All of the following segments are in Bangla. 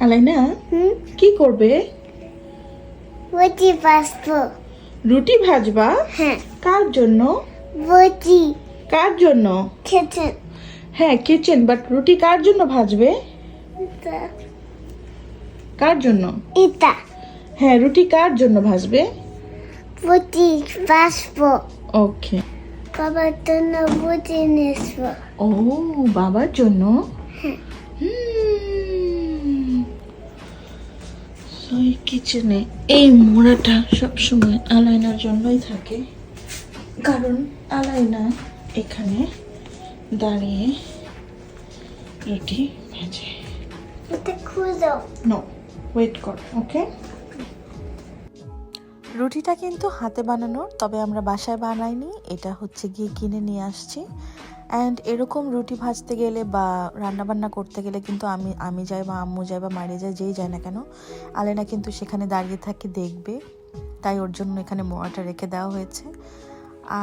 আলাইনা কি করবে? বটি বাসবো রুটি ভাজবা? হ্যাঁ। কার জন্য? বটি। কার জন্য? খেতে হ্যাঁ কিচেন বাট রুটি কার জন্য ভাজবে? কার জন্য? এটা। হ্যাঁ রুটি কার জন্য ভাজবে? বটি বাসবো ওকে বাবার জন্য বটি নেসবো ও বাবার জন্য? ওই কিচেনে এই মোড়াটা সবসময় আলাইনার জন্যই থাকে। কারণ আলাইনা এখানে দাঁড়িয়ে রুটি ভেজে। এটা খুঁজো। নো ওয়েট কর ওকে রুটিটা কিন্তু হাতে বানানো, তবে আমরা বাসায় বানাইনি, এটা হচ্ছে গিয়ে কিনে নিয়ে আসছি। অ্যান্ড এরকম রুটি ভাজতে গেলে বা রান্নাবান্না করতে গেলে কিন্তু আমি আমি যাই বা আম্মু যাই বা মারিয়ে যায় যেই যায় না কেন, আলেনা কিন্তু সেখানে দাঁড়িয়ে থাকে, দেখবে। তাই ওর জন্য এখানে মোয়াটা রেখে দেওয়া হয়েছে।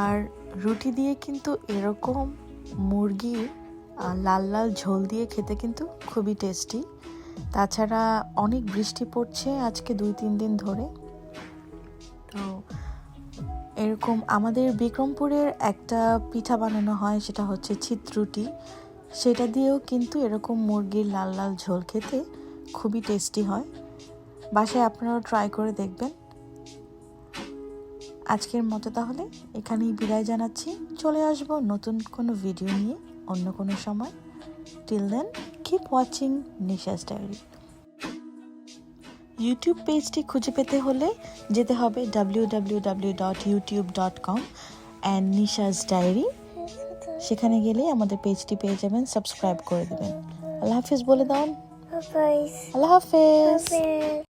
আর রুটি দিয়ে কিন্তু এরকম মুরগি লাল লাল ঝোল দিয়ে খেতে কিন্তু খুবই টেস্টি। তাছাড়া অনেক বৃষ্টি পড়ছে আজকে দুই, তিন দিন ধরে। তো এরকম আমাদের বিক্রমপুরের একটা পিঠা বানানো হয়, সেটা হচ্ছে চিত্রুটি সেটা দিয়েও কিন্তু এরকম মুরগির লাল লাল ঝোল খেতে খুবই টেস্টি হয়। বাসায় আপনারাও ট্রাই করে দেখবেন। আজকের মতো তাহলে এখানেই বিদায় জানাচ্ছি। চলে আসব নতুন কোনো ভিডিও নিয়ে অন্য কোনো সময়। Till then keep watching Nisha's diary YouTube পেজটি খুঁজে পেতে হলে যেতে হবে W W W dot YouTube dot com and Nisha's diary সেখানে গেলে আমাদের পেজটি পেয়ে যাবেন সাবস্ক্রাইব করে দেবেন। আল্লাহ হাফিজ বলে দাও। আল্লাহ হাফেজ।